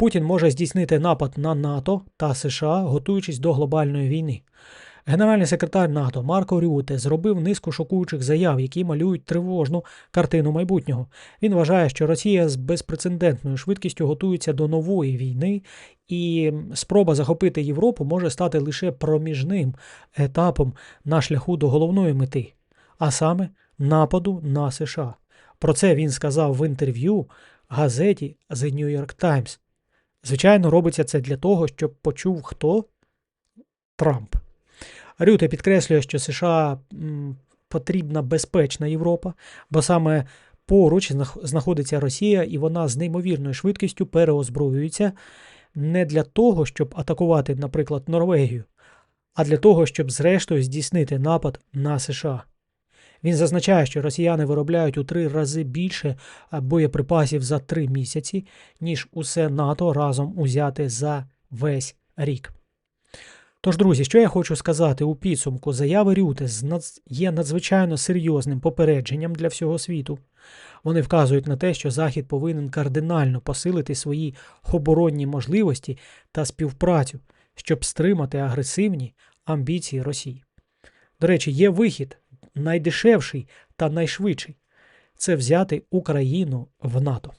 Путін може здійснити напад на НАТО та США, готуючись до глобальної війни. Генеральний секретар НАТО Марко Рюте зробив низку шокуючих заяв, які малюють тривожну картину майбутнього. Він вважає, що Росія з безпрецедентною швидкістю готується до нової війни, і спроба захопити Європу може стати лише проміжним етапом на шляху до головної мети, а саме нападу на США. Про це він сказав в інтерв'ю газеті The New York Times. Звичайно, робиться це для того, щоб почув хто Трамп. Рюте підкреслює, що США потрібна безпечна Європа, бо саме поруч знаходиться Росія, і вона з неймовірною швидкістю переозброюється не для того, щоб атакувати, наприклад, Норвегію, а для того, щоб зрештою здійснити напад на США. Він зазначає, що росіяни виробляють у три рази більше боєприпасів за три місяці, ніж усе НАТО разом узяте за весь рік. Тож, друзі, що я хочу сказати у підсумку, заяви Рюте є надзвичайно серйозним попередженням для всього світу. Вони вказують на те, що Захід повинен кардинально посилити свої оборонні можливості та співпрацю, щоб стримати агресивні амбіції Росії. До речі, є вихід найдешевший та найшвидший це взяти Україну в НАТО.